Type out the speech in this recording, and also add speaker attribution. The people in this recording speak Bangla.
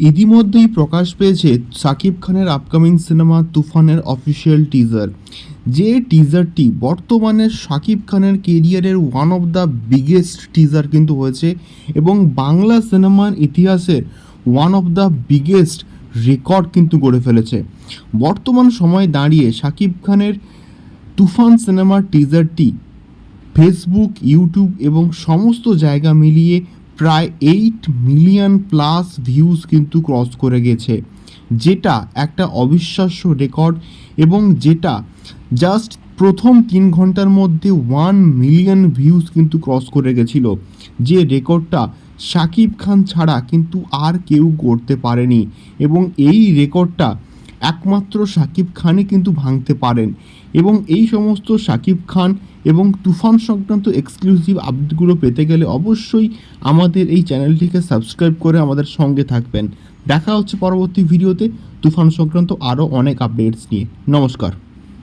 Speaker 1: ইতিমধ্যেই প্রকাশ পেয়েছে সাকিব খানের আপকামিং সিনেমা তুফানের অফিসিয়াল টিজার যে টিজারটি বর্তমানে সাকিব খানের কেরিয়ারের one of the biggest teaser কিন্তু হয়েছে এবং বাংলা সিনেমার ইতিহাসের one of the biggest record কিন্তু গড়ে ফেলেছে। বর্তমান সময়ে দাঁড়িয়ে সাকিব খানের তুফান সিনেমার টিজারটি ফেসবুক ইউটিউব এবং সমস্ত জায়গা মিলিয়ে প্রায় এইট মিলিয়ন প্লাস ভিউজ কিন্তু ক্রস করে গেছে। যেটা একটা অবিশ্বাস্য রেকর্ড এবং যেটা জাস্ট প্রথম তিন ঘণ্টার মধ্যে ওয়ান মিলিয়ন ভিউজ কিন্তু ক্রস করে গেছিল। যে রেকর্ডটা শাকিব খান ছাড়া কিন্তু আর কেউ করতে পারেনি। এবং এই রেকর্ডটা একমাত্র সাকিব খানই কিন্তু ভাঙতে পারেন। এবং এই সমস্ত শাকিব খান এবং তুফান সংক্রান্ত এক্সক্লুসিভ আপডেটগুলো পেতে গেলে অবশ্যই আমাদের এই চ্যানেলটিকে সাবস্ক্রাইব করে আমাদের সঙ্গে থাকবেন। দেখা হচ্ছে পরবর্তী ভিডিওতে। তুফান সংক্রান্ত আরও অনেক আপডেটস নিয়ে। নমস্কার।